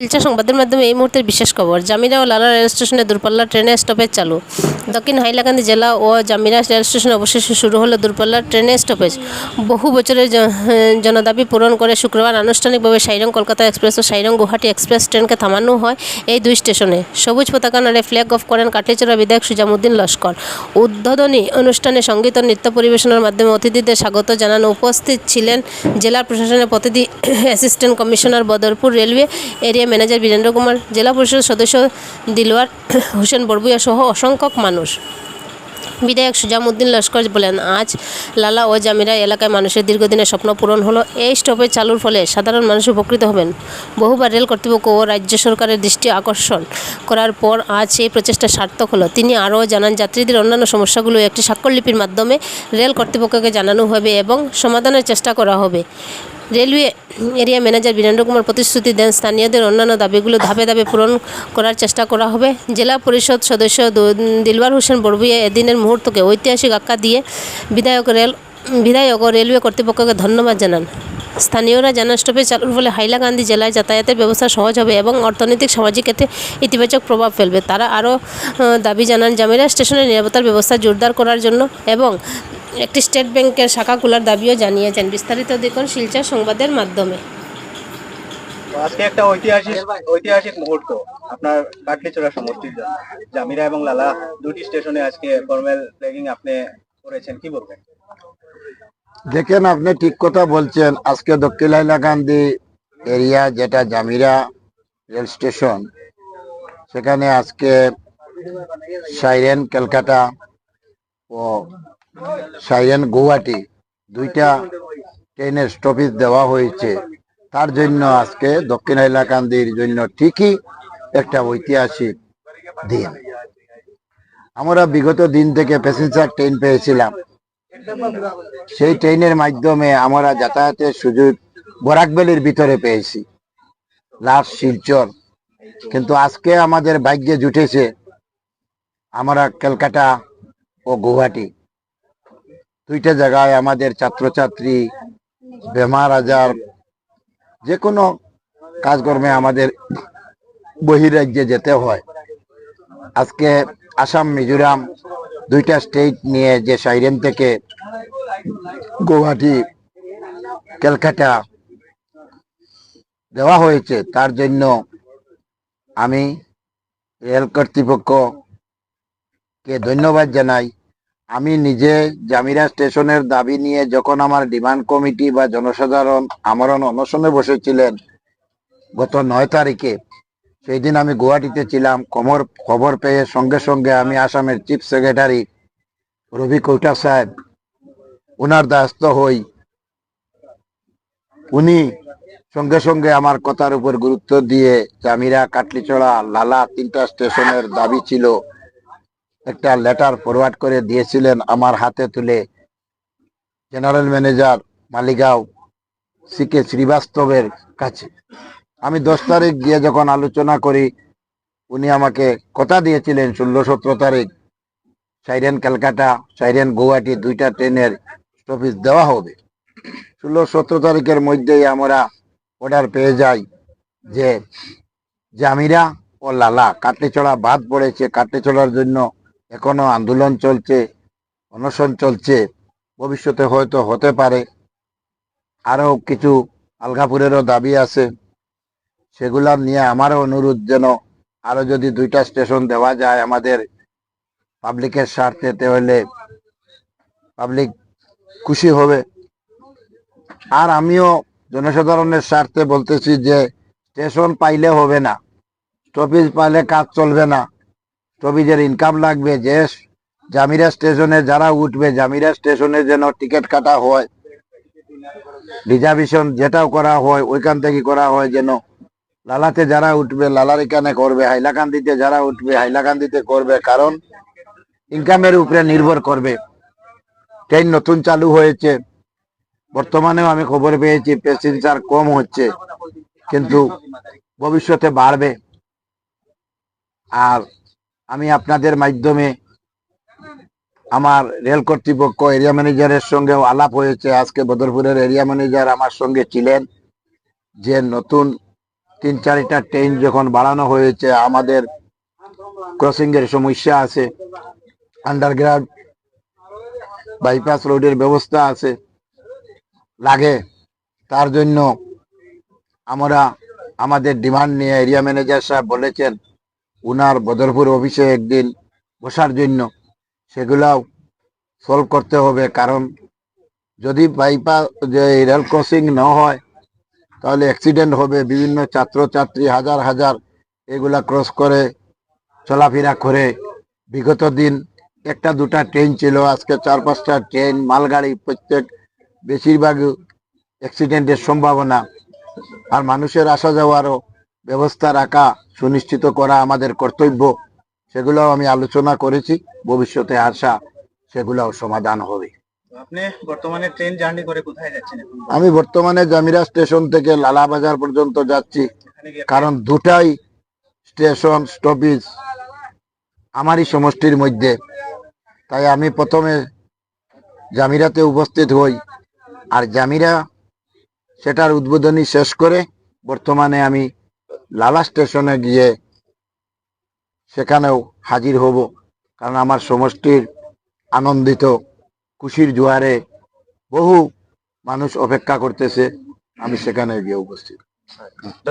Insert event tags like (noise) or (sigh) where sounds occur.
শিলচর সংবাদের মাধ্যমে এই মুহূর্তের বিশেষ খবর। জামিরা ও লালা রেল স্টেশনে দূরপাল্লার ট্রেনের স্টপেজ চালু। দক্ষিণ হাইলাকান্দি জেলা ও জামিরা রেল স্টেশনে অবশেষে শুরু হলো দূরপাল্লার ট্রেনের স্টপেজ বহু বছরের জনদাবি পূরণ করে শুক্রবার আনুষ্ঠানিকভাবে সাইরং কলকাতা এক্সপ্রেস ও সাইরং গুয়াহাটি এক্সপ্রেস ট্রেনকে থামানো হয় এই দুই স্টেশনে। সবুজ পতাকা নাড়ে ফ্ল্যাগ অফ করেন কাটলিচড়া বিধায়ক সুজামুদ্দিন লস্কর। উদ্বোধনী অনুষ্ঠানে সংগীত ও নৃত্য পরিবেশনের মাধ্যমে অতিথিদের স্বাগত জানান উপস্থিত ছিলেন জেলা প্রশাসনের প্রতিনিধি (clears throat) assistant commissioner Badarpur railway area manager Birendra Kumar, জেলা পরিষদ সদস্য দিলওয়ার হোসেন বড়বুয়া সহ অসংখ্যক মানুষ। বিধায়ক সুজামুদ্দিন লস্কর বলেন, আজ লালা ও জামিরা এলাকায় মানুষের দীর্ঘদিনের স্বপ্ন পূরণ হলো। এই স্টপেজ চালুর ফলে সাধারণ মানুষ উপকৃত হবেন। বহুবার রেল কর্তৃপক্ষ ও রাজ্য সরকারের দৃষ্টি আকর্ষণ করার পর আজ এই প্রচেষ্টা সার্থক হলো। তিনি আরও জানান, যাত্রীদের অন্যান্য সমস্যাগুলো একটি স্বাক্ষরলিপির মাধ্যমে রেল কর্তৃপক্ষকে জানানো হবে এবং সমাধানের চেষ্টা করা হবে। Railway area manager Birendra Kumar প্রতিশ্রুতি দেন স্থানীয়দের অন্যান্য দাবিগুলো ধাপে ধাপে পূরণ করার চেষ্টা করা হবে। জেলা পরিষদ সদস্য দু- দিলওয়ার হোসেন বড়ভুইয়া এদিনের মুহূর্তকে ঐতিহাসিক আখ্যা দিয়ে বিধায়ক রেল বিধায়ক ও রেলওয়ে কর্তৃপক্ষকে ধন্যবাদ জানান। স্থানীয়রা জানান স্টপেজ চালুর ফলে হাইলাকান্দি জেলায় যাতায়াতের ব্যবস্থা সহজ হবে এবং অর্থনৈতিক সামাজিক ক্ষেত্রে ইতিবাচক প্রভাব ফেলবে। তারা আরও দাবি জানান জামিরা স্টেশনের নিরাপত্তার ব্যবস্থা জোরদার করার জন্য এবং একটি স্টেট ব্যাংকের শাখা খোলার দাবিও জানিয়েছেন বিস্তারিত দেখুন শিলচর সংবাদের মাধ্যমে। আজকে একটা ঐতিহাসিক ঐতিহাসিক মুহূর্ত আপনার কাটলিচড়া সমষ্টির জন্য। জামিরা এবং লালা দুটি স্টেশনে আজকে ফর্মাল ফ্ল্যাগিং আপনি করেছেন কি বলবেন? দেখেন আপনি ঠিক কথা বলছেন। আজকে দক্ষিণ হাইলাকান্দি এরিয়া যেটা জামিরা রেল স্টেশন সেখানে আজকে সাইরেন ক্যালকাটা ও সাইরেন গুয়াহাটি, দুইটা ট্রেনের স্টপেজ দেওয়া হয়েছে। তার জন্য আজকে দক্ষিণ হাইলাকান্দির জন্য ঠিকই একটা ঐতিহাসিক দিন। আমরা বিগত দিন থেকে প্যাসেঞ্জার ট্রেন পেয়েছিলাম। সেই ট্রেনের মাধ্যমে আমরা যাতায়াতের সুযোগ বরাকবেলির ভিতরে পেয়েছি। লাস্ট শিলচর। কিন্তু আজকে আমাদের ভাগ্যে জুটেছে আমরা ক্যালকাটা ও গুয়াহাটি। দুইটা জায়গায় আমাদের ছাত্রছাত্রী, বেমার আজার যে কোনো কাজকর্মে আমাদের বহিরাজ্যে যেতে হয়। আজকে আসাম, মিজোরাম দুইটা স্টেট নিয়ে যে সাইরেন থেকে গুয়াহাটি, ক্যালকাটা দেওয়া হয়েছে, তার জন্য আমি রেল কর্তৃপক্ষকে ধন্যবাদ জানাই। আমি নিজে জামিরা স্টেশনের দাবি নিয়ে যখন আমার ডিমান্ড কমিটি বা জনসাধারণ আমরণ অনশনে বসেছিলেন গত নয় তারিখে, সেই দিন আমি গুয়াহাটিতে ছিলাম। খবর খবর পেয়ে সঙ্গে সঙ্গে আমি আসামের চিফ সেক্রেটারি রবি কৌটা সাহেব, উনার দায়স্থ হই। উনি সঙ্গে সঙ্গে আমার কথার উপর গুরুত্ব দিয়ে জামিরা কাটলিচড়া লালা তিনটা স্টেশনের দাবি ছিল। একটা লেটার ফরওয়ার্ড করে দিয়েছিলেন আমার হাতে তুলে। General manager Maligaon C K শ্রীবাস্তবের কাছে। আমি দশ তারিখ গিয়ে যখন আলোচনা করি, উনি আমাকে কথা দিয়েছিলেন ষোলো সতেরো তারিখ সাইরেন ক্যালকাটা সাইরেন গুয়াহাটি দুইটা ট্রেনের স্টপেজ দেওয়া হবে। ষোলো সতেরো তারিখের মধ্যেই আমরা অর্ডার পেয়ে যাই যে জামিরা ও লালা কাটলিছড়া বাদ পড়েছে। কাটলিছড়ার জন্য এখনও আন্দোলন চলছে, অনশন চলছে, ভবিষ্যতে হয়তো হতে পারে। আরও কিছু আলগাপুরেরও দাবি আছে। সেগুলার নিয়ে আমারও অনুরোধ যেন আরও যদি দুইটা স্টেশন দেওয়া যায় আমাদের পাবলিকের স্বার্থে, তাহলে পাবলিক খুশি হবে। আর আমিও জনসাধারণের স্বার্থে বলতেছি যে, স্টেশন পাইলে হবে না স্টপেজ পাইলে কাজ চলবে না। স্টপেজের ইনকাম লাগবে যে জামিরা স্টেশনে যারা উঠবে, জামিরা স্টেশনে যেন টিকিট কাটা হয় রিজার্ভেশন যেটাও করা হয়, ওইখান থেকে করা হয় যেন লালাতে যারা উঠবে, লালার এখানে করবে, হাইলাকান্দিতে যারা উঠবে, হাইলাকান্দিতে করবে, কারণ ইনকামের উপরে নির্ভর করবে। ট্রেন নতুন চালু হয়েছে, বর্তমানেও আমি খবর পেয়েছি প্যাসেঞ্জার কম হচ্ছে, কিন্তু ভবিষ্যতে বাড়বে। আর আমি আপনাদের মাধ্যমে আমার রেল কর্তৃপক্ষ এরিয়া ম্যানেজারের সঙ্গেও আলাপ হয়েছে। আজকে বদরপুরের এরিয়া ম্যানেজার আমার সঙ্গে ছিলেন। যে নতুন তিন চারটা ট্রেন যখন বাড়ানো হয়েছে, আমাদের ক্রসিং এর সমস্যা আছে আন্ডারগ্রাউন্ড বাইপাস রোডের ব্যবস্থা আছে, লাগে। তার জন্য আমরা আমাদের ডিমান্ড নিয়ে এরিয়া ম্যানেজার সাহেব বলেছেন উনার বদরপুর অফিসে একদিন বসার জন্য সেগুলাও সলভ করতে হবে। কারণ যদি বাইপাস যে রেল ক্রসিং না হয়, তাহলে অ্যাক্সিডেন্ট হবে। বিভিন্ন ছাত্রছাত্রী হাজার হাজার এগুলা ক্রস করে চলাফেরা করে। বিগত দিন একটা দুটা ট্রেন ছিল। আজকে চার পাঁচটা ট্রেন মালগাড়ি প্রত্যেক বেশিরভাগ অ্যাক্সিডেন্টের সম্ভাবনা। আর মানুষের আসা যাওয়ারও ব্যবস্থা রাখা সুনিশ্চিত করা আমাদের কর্তব্য। সেগুলোও আমি আলোচনা করেছি। ভবিষ্যতে আসা সেগুলোও সমাধান হবে। আপনি বর্তমানে ট্রেন জার্নি করে কোথায় যাচ্ছেন আমি বর্তমানে জামিরা স্টেশন থেকে লালা বাজার পর্যন্ত যাচ্ছি। কারণ দুটাই স্টেশন স্টপেজ আমারই সমষ্টির মধ্যে। তাই আমি প্রথমে জামিরাতে উপস্থিত হই। আর জামিরা সেটার উদ্বোধনী শেষ করে বর্তমানে আমি লালা স্টেশনে গিয়ে সেখানেও হাজির হব। কারণ আমার সমষ্টির আনন্দিত, খুশির জোয়ারে বহু মানুষ অপেক্ষা করতেছে। আমি সেখানে গিয়ে উপস্থিত।